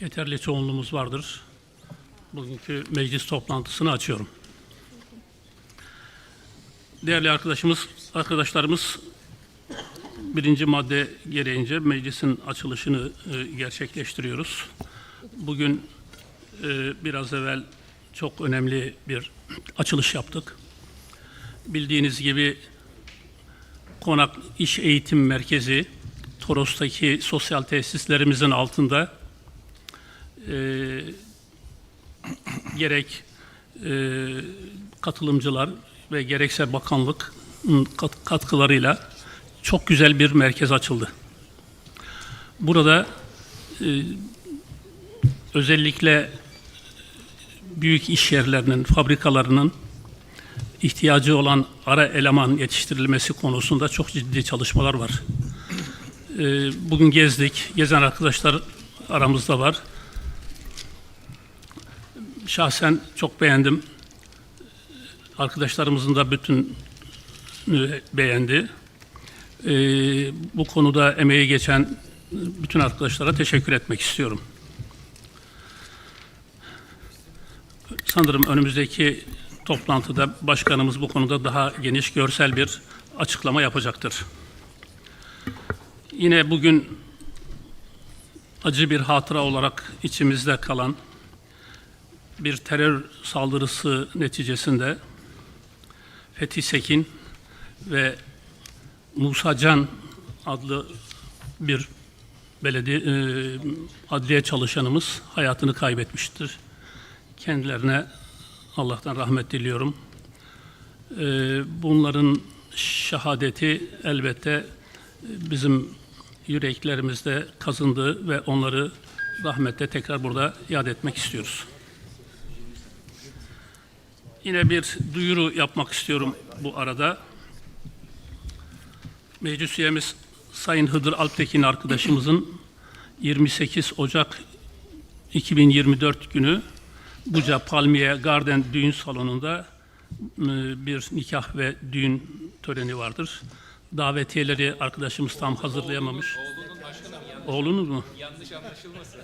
Yeterli çoğunluğumuz vardır. Bugünkü meclis toplantısını açıyorum. Değerli arkadaşımız, arkadaşlarımız birinci madde gereğince meclisin açılışını e, gerçekleştiriyoruz. Bugün e, biraz evvel çok önemli bir açılış yaptık. Bildiğiniz gibi Konak İş Eğitim Merkezi Toros'taki sosyal tesislerimizin altında e, gerek e, katılımcılar ve gerekse bakanlık kat- katkılarıyla çok güzel bir merkez açıldı. Burada e, özellikle büyük iş yerlerinin, fabrikalarının ihtiyacı olan ara eleman yetiştirilmesi konusunda çok ciddi çalışmalar var. E, bugün gezdik, gezen arkadaşlar aramızda var. Şahsen çok beğendim. Arkadaşlarımızın da bütün beğendi. Ee, bu konuda emeği geçen bütün arkadaşlara teşekkür etmek istiyorum. Sanırım önümüzdeki toplantıda başkanımız bu konuda daha geniş görsel bir açıklama yapacaktır. Yine bugün acı bir hatıra olarak içimizde kalan bir terör saldırısı neticesinde Fethi Sekin ve Musa Can adlı bir belediye adliye çalışanımız hayatını kaybetmiştir. Kendilerine Allah'tan rahmet diliyorum. E, bunların şehadeti elbette bizim yüreklerimizde kazındı ve onları rahmetle tekrar burada yad etmek istiyoruz. Yine bir duyuru yapmak istiyorum bu arada. Meclis üyemiz Sayın Hıdır Alptekin arkadaşımızın 28 Ocak 2024 günü Buca Palmiye Garden Düğün Salonu'nda e, bir nikah ve düğün töreni vardır. Davetiyeleri arkadaşımız tam hazırlayamamış. Oğlunuz mu? Yanlış anlaşılmasın.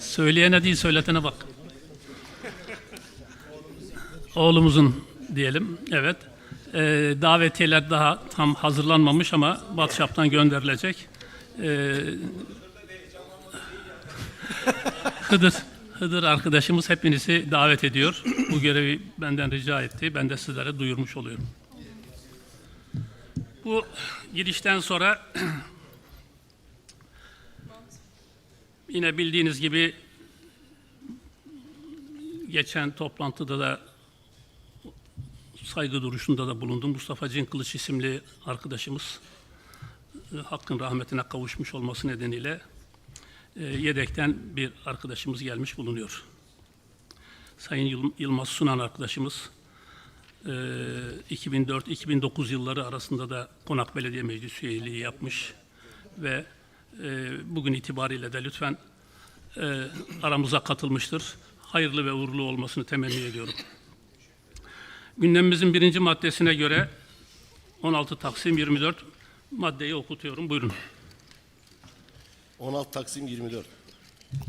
Söyleyene değil söyletene bak. Oğlumuzun diyelim. Evet. Ee, davetiyeler daha tam hazırlanmamış ama WhatsApp'tan gönderilecek. Ee, Hıdır, Hıdır arkadaşımız hepinizi davet ediyor. Bu görevi benden rica etti. Ben de sizlere duyurmuş oluyorum. Bu girişten sonra yine bildiğiniz gibi geçen toplantıda da saygı duruşunda da bulundum. Mustafa Cinkılıç isimli arkadaşımız e, hakkın rahmetine kavuşmuş olması nedeniyle e, yedekten bir arkadaşımız gelmiş bulunuyor. Sayın Yıl- Yılmaz Sunan arkadaşımız e, 2004-2009 yılları arasında da Konak Belediye Meclis üyeliği yapmış ve e, bugün itibariyle de lütfen e, aramıza katılmıştır. Hayırlı ve uğurlu olmasını temenni ediyorum. Gündemimizin birinci maddesine göre 16 Taksim 24 maddeyi okutuyorum. Buyurun. 16 Taksim 24.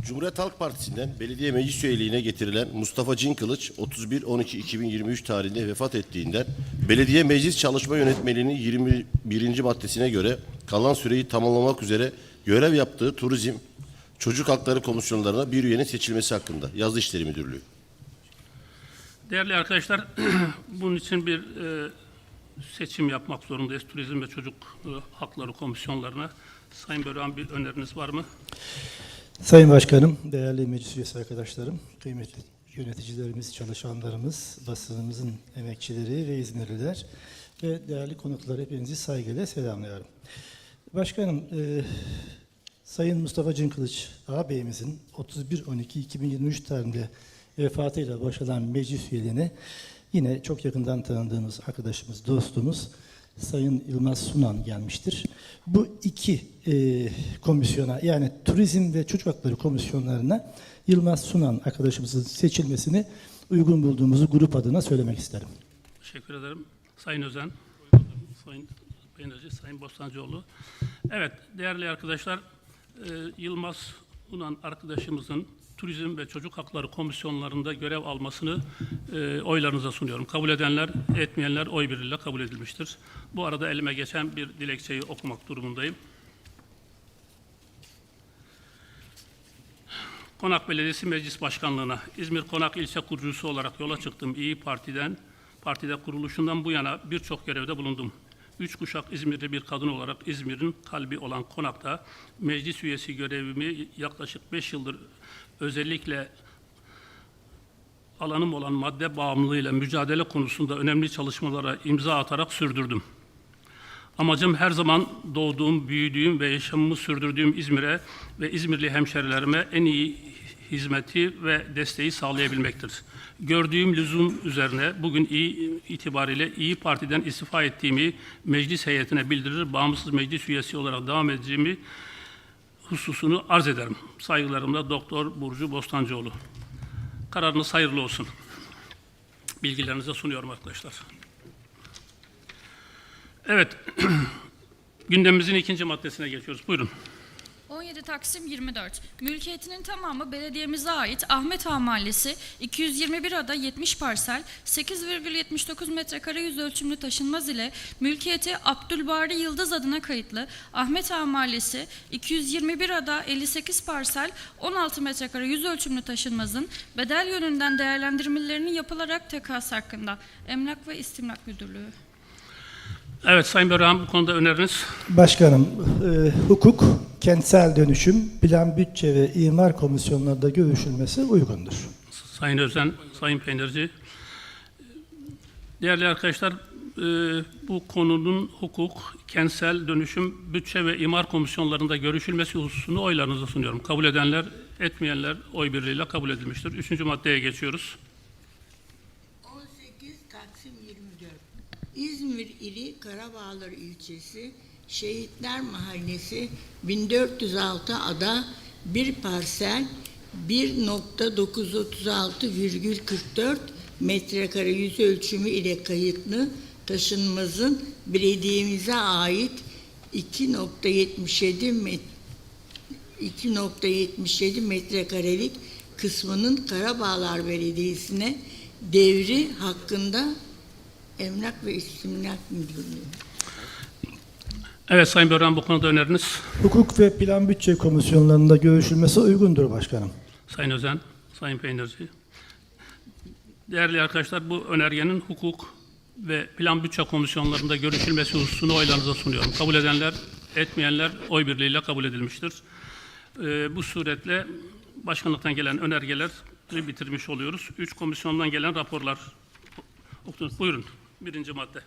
Cumhuriyet Halk Partisi'nden belediye meclis üyeliğine getirilen Mustafa Cinkılıç 31-12-2023 tarihinde vefat ettiğinden belediye meclis çalışma yönetmeliğinin 21. maddesine göre kalan süreyi tamamlamak üzere görev yaptığı turizm, çocuk hakları komisyonlarına bir üyenin seçilmesi hakkında Yazı İşleri Müdürlüğü. Değerli arkadaşlar, bunun için bir e, seçim yapmak zorundayız. Turizm ve Çocuk e, Hakları Komisyonlarına. Sayın Bören bir öneriniz var mı? Sayın Başkanım, değerli meclis üyesi arkadaşlarım, kıymetli yöneticilerimiz, çalışanlarımız, basınımızın emekçileri ve İzmirliler ve değerli konuklar hepinizi saygıyla selamlıyorum. Başkanım, e, Sayın Mustafa Cinkılıç ağabeyimizin 31-12-2023 tarihinde vefatıyla başlayan meclis üyeliğine yine çok yakından tanıdığımız arkadaşımız, dostumuz Sayın Yılmaz Sunan gelmiştir. Bu iki e, komisyona yani Turizm ve Çocuk Hakları Komisyonlarına Yılmaz Sunan arkadaşımızın seçilmesini uygun bulduğumuzu grup adına söylemek isterim. Teşekkür ederim. Sayın Özen. Sayın Beynacı, Sayın Bostancıoğlu. Evet, değerli arkadaşlar, e, Yılmaz bulunan arkadaşımızın Turizm ve Çocuk Hakları Komisyonlarında görev almasını e, oylarınıza sunuyorum. Kabul edenler, etmeyenler oy birliğiyle kabul edilmiştir. Bu arada elime geçen bir dilekçeyi okumak durumundayım. Konak Belediyesi Meclis Başkanlığı'na İzmir Konak İlçe kurucusu olarak yola çıktım. İyi Parti'den, partide kuruluşundan bu yana birçok görevde bulundum. Üç kuşak İzmirli bir kadın olarak İzmir'in kalbi olan Konak'ta meclis üyesi görevimi yaklaşık beş yıldır özellikle alanım olan madde bağımlılığıyla mücadele konusunda önemli çalışmalara imza atarak sürdürdüm. Amacım her zaman doğduğum, büyüdüğüm ve yaşamımı sürdürdüğüm İzmir'e ve İzmirli hemşerilerime en iyi hizmeti ve desteği sağlayabilmektir. Gördüğüm lüzum üzerine bugün iyi itibariyle İyi Parti'den istifa ettiğimi meclis heyetine bildirir, bağımsız meclis üyesi olarak devam edeceğimi hususunu arz ederim. Saygılarımla Doktor Burcu Bostancıoğlu. Kararınız hayırlı olsun. Bilgilerinize sunuyorum arkadaşlar. Evet, gündemimizin ikinci maddesine geçiyoruz. Buyurun. 17 Taksim 24. Mülkiyetinin tamamı belediyemize ait Ahmet Ağa Mahallesi 221 ada 70 parsel 8,79 metrekare yüz ölçümlü taşınmaz ile mülkiyeti Abdülbari Yıldız adına kayıtlı Ahmet Ağa Mahallesi 221 ada 58 parsel 16 metrekare yüz ölçümlü taşınmazın bedel yönünden değerlendirmelerinin yapılarak tekas hakkında Emlak ve İstimlak Müdürlüğü. Evet Sayın Börhan bu konuda öneriniz. Başkanım, e, hukuk, kentsel dönüşüm, plan bütçe ve imar komisyonlarında görüşülmesi uygundur. Sayın Özen, Sayın Peynirci. Değerli arkadaşlar, e, bu konunun hukuk, kentsel dönüşüm, bütçe ve imar komisyonlarında görüşülmesi hususunu oylarınıza sunuyorum. Kabul edenler, etmeyenler oy birliğiyle kabul edilmiştir. Üçüncü maddeye geçiyoruz. 18 Taksim 24 İzmir ili Karabağlar ilçesi Şehitler Mahallesi 1406 ada bir parsel 1.936,44 metrekare yüz ölçümü ile kayıtlı taşınmazın belediyemize ait 2.77 met 2.77 metrekarelik kısmının Karabağlar Belediyesi'ne devri hakkında Emlak ve İstimlak Müdürlüğü. Evet Sayın Börhan bu konuda öneriniz. Hukuk ve plan bütçe komisyonlarında görüşülmesi uygundur başkanım. Sayın Özen, Sayın Peynirci. Değerli arkadaşlar bu önergenin hukuk ve plan bütçe komisyonlarında görüşülmesi hususunu oylarınıza sunuyorum. Kabul edenler, etmeyenler oy birliğiyle kabul edilmiştir. Ee, bu suretle başkanlıktan gelen önergeleri bitirmiş oluyoruz. Üç komisyondan gelen raporlar. Buyurun. Birinci madde.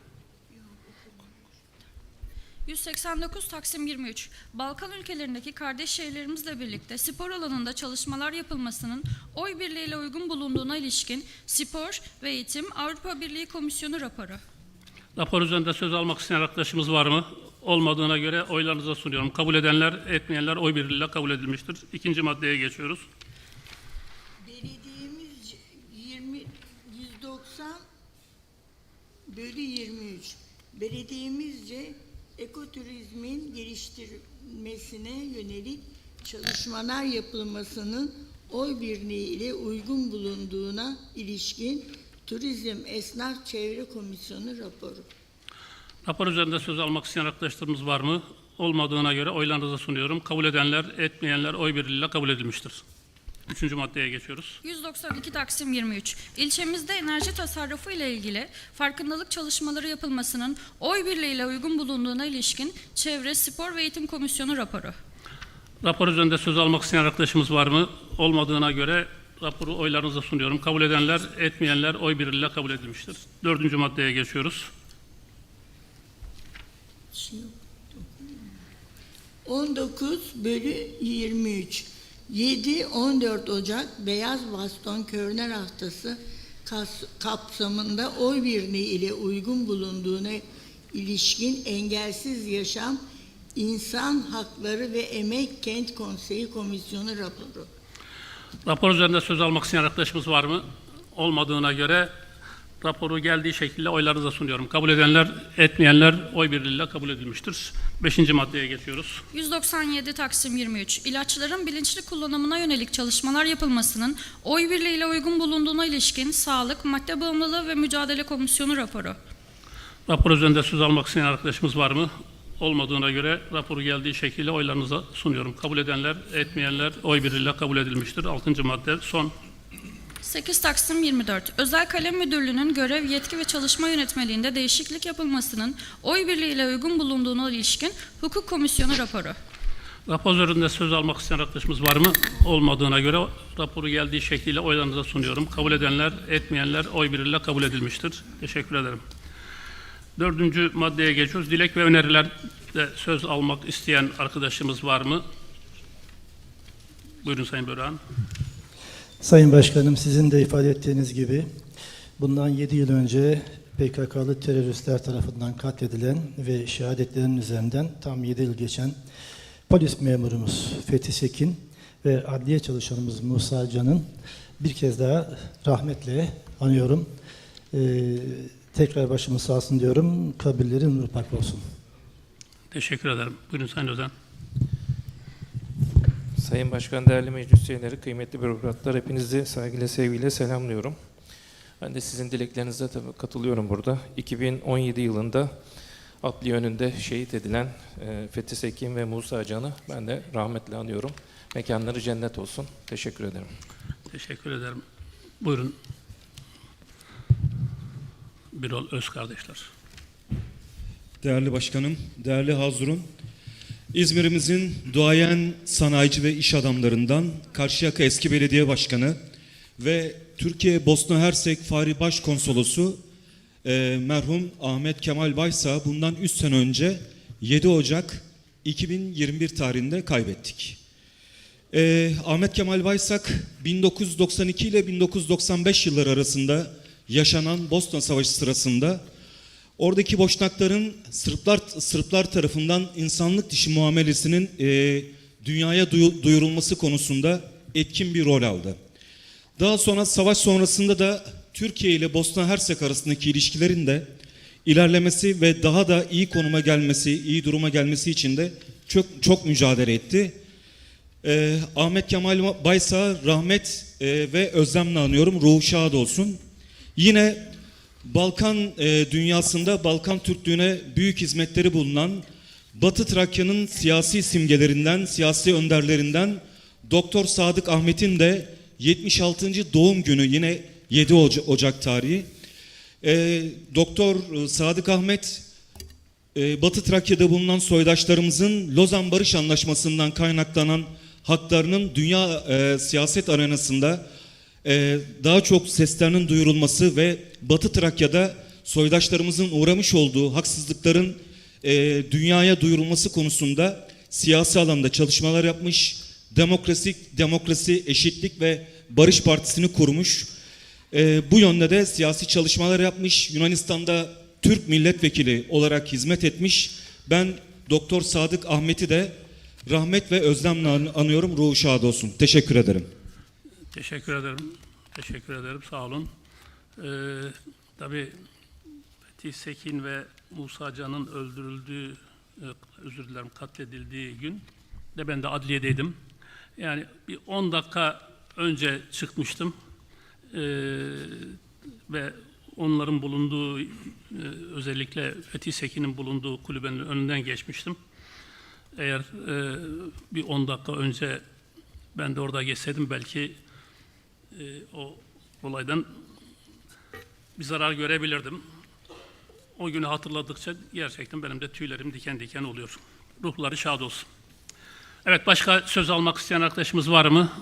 189 Taksim 23. Balkan ülkelerindeki kardeş şehirlerimizle birlikte spor alanında çalışmalar yapılmasının oy birliğiyle uygun bulunduğuna ilişkin Spor ve Eğitim Avrupa Birliği Komisyonu raporu. Rapor üzerinde söz almak isteyen arkadaşımız var mı? Olmadığına göre oylarınıza sunuyorum. Kabul edenler, etmeyenler oy birliğiyle kabul edilmiştir. İkinci maddeye geçiyoruz. Belediyemiz 20 190 bölü 23. Belediyemizce ekoturizmin geliştirmesine yönelik çalışmalar yapılmasının oy birliği ile uygun bulunduğuna ilişkin Turizm Esnaf Çevre Komisyonu raporu. Rapor üzerinde söz almak isteyen arkadaşlarımız var mı? Olmadığına göre oylarınıza sunuyorum. Kabul edenler, etmeyenler oy birliğiyle kabul edilmiştir. Üçüncü maddeye geçiyoruz. 192 Taksim 23. İlçemizde enerji tasarrufu ile ilgili farkındalık çalışmaları yapılmasının oy birliğiyle uygun bulunduğuna ilişkin Çevre, Spor ve Eğitim Komisyonu raporu. Rapor üzerinde söz almak isteyen arkadaşımız var mı? Olmadığına göre raporu oylarınıza sunuyorum. Kabul edenler, etmeyenler oy birliğiyle kabul edilmiştir. Dördüncü maddeye geçiyoruz. Şey yok. 19 bölü 23. 7-14 Ocak Beyaz Baston Körner Haftası kapsamında oy birliği ile uygun bulunduğuna ilişkin engelsiz yaşam İnsan Hakları ve Emek Kent Konseyi Komisyonu raporu. Rapor üzerinde söz almak isteyen arkadaşımız var mı? Olmadığına göre Raporu geldiği şekilde oylarınıza sunuyorum. Kabul edenler, etmeyenler oy birliğiyle kabul edilmiştir. Beşinci maddeye geçiyoruz. 197 Taksim 23 İlaçların bilinçli kullanımına yönelik çalışmalar yapılmasının oy birliğiyle uygun bulunduğuna ilişkin Sağlık, Madde Bağımlılığı ve Mücadele Komisyonu raporu. Rapor üzerinde söz almak isteyen arkadaşımız var mı? Olmadığına göre raporu geldiği şekilde oylarınıza sunuyorum. Kabul edenler, etmeyenler oy birliğiyle kabul edilmiştir. Altıncı madde son. 8 Taksim 24 Özel Kalem Müdürlüğü'nün görev, yetki ve çalışma yönetmeliğinde değişiklik yapılmasının oy birliğiyle uygun bulunduğuna ilişkin Hukuk Komisyonu raporu. Rapor üzerinde söz almak isteyen arkadaşımız var mı? Olmadığına göre raporu geldiği şekliyle oylarınıza sunuyorum. Kabul edenler, etmeyenler oy birliğiyle kabul edilmiştir. Teşekkür ederim. Dördüncü maddeye geçiyoruz. Dilek ve önerilerde söz almak isteyen arkadaşımız var mı? Buyurun Sayın Böreğan. Sayın Başkanım sizin de ifade ettiğiniz gibi bundan 7 yıl önce PKK'lı teröristler tarafından katledilen ve şehadetlerin üzerinden tam 7 yıl geçen polis memurumuz Fethi Sekin ve adliye çalışanımız Musa Can'ın bir kez daha rahmetle anıyorum. Ee, tekrar başımız sağ olsun diyorum. Kabirleri nur park olsun. Teşekkür ederim. Buyurun Sayın Özen. Sayın Başkan, değerli meclis üyeleri, kıymetli bürokratlar, hepinizi saygıyla, sevgiyle selamlıyorum. Ben de sizin dileklerinize tabii katılıyorum burada. 2017 yılında adli önünde şehit edilen e, Fethi Sekin ve Musa Can'ı ben de rahmetle anıyorum. Mekanları cennet olsun. Teşekkür ederim. Teşekkür ederim. Buyurun. Birol Öz kardeşler. Değerli başkanım, değerli Hazırun, İzmir'imizin duayen sanayici ve iş adamlarından Karşıyaka Eski Belediye Başkanı ve Türkiye Bosna Hersek Fahri Başkonsolosu e, merhum Ahmet Kemal Baysa bundan 3 sene önce 7 Ocak 2021 tarihinde kaybettik. E, Ahmet Kemal Baysak 1992 ile 1995 yılları arasında yaşanan Bosna Savaşı sırasında Oradaki Boşnakların Sırplar Sırplar tarafından insanlık dışı muamelesinin e, dünyaya duyu- duyurulması konusunda etkin bir rol aldı. Daha sonra savaş sonrasında da Türkiye ile Bosna Hersek arasındaki ilişkilerin de ilerlemesi ve daha da iyi konuma gelmesi, iyi duruma gelmesi için de çok çok mücadele etti. Ee, Ahmet Kemal Baysa rahmet e, ve özlemle anıyorum. Ruhu şad olsun. Yine Balkan e, dünyasında Balkan Türklüğüne büyük hizmetleri bulunan Batı Trakya'nın siyasi simgelerinden, siyasi önderlerinden Doktor Sadık Ahmet'in de 76. doğum günü yine 7 Oca- Ocak tarihi. E, Doktor Sadık Ahmet e, Batı Trakya'da bulunan soydaşlarımızın Lozan Barış Anlaşması'ndan kaynaklanan haklarının dünya e, siyaset arenasında e, daha çok seslerinin duyurulması ve Batı Trakya'da soydaşlarımızın uğramış olduğu haksızlıkların e, dünyaya duyurulması konusunda siyasi alanda çalışmalar yapmış, demokrasi, demokrasi, eşitlik ve barış partisini kurmuş. E, bu yönde de siyasi çalışmalar yapmış. Yunanistan'da Türk milletvekili olarak hizmet etmiş. Ben Doktor Sadık Ahmet'i de rahmet ve özlemle an- anıyorum. Ruhu şad olsun. Teşekkür ederim. Teşekkür ederim. Teşekkür ederim. Sağ olun. Ee, tabii Fethi Sekin ve Musa Can'ın öldürüldüğü, e, özür dilerim katledildiği gün de ben de adliyedeydim. Yani bir 10 dakika önce çıkmıştım. Ee, ve onların bulunduğu, e, özellikle Fethi Sekin'in bulunduğu kulübenin önünden geçmiştim. Eğer e, bir 10 dakika önce ben de orada geçseydim belki e, o olaydan bir zarar görebilirdim. O günü hatırladıkça gerçekten benim de tüylerim diken diken oluyor. Ruhları şad olsun. Evet başka söz almak isteyen arkadaşımız var mı?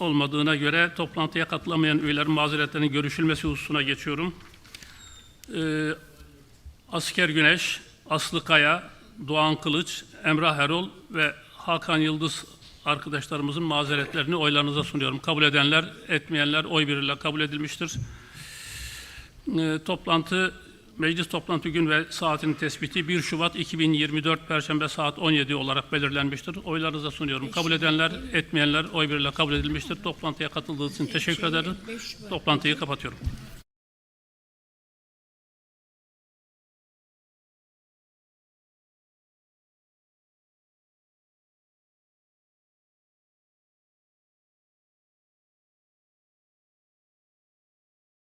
Olmadığına göre toplantıya katılamayan üyelerin mazeretlerinin görüşülmesi hususuna geçiyorum. Ee, Asker Güneş, Aslı Kaya, Doğan Kılıç, Emrah Erol ve Hakan Yıldız arkadaşlarımızın mazeretlerini oylarınıza sunuyorum. Kabul edenler, etmeyenler oy birliğiyle kabul edilmiştir. Ee, toplantı, meclis toplantı gün ve saatinin tespiti 1 Şubat 2024 Perşembe saat 17 olarak belirlenmiştir. Oylarınıza sunuyorum. Kabul edenler, etmeyenler oy birliğiyle kabul edilmiştir. Toplantıya katıldığınız için teşekkür ederim. Toplantıyı kapatıyorum.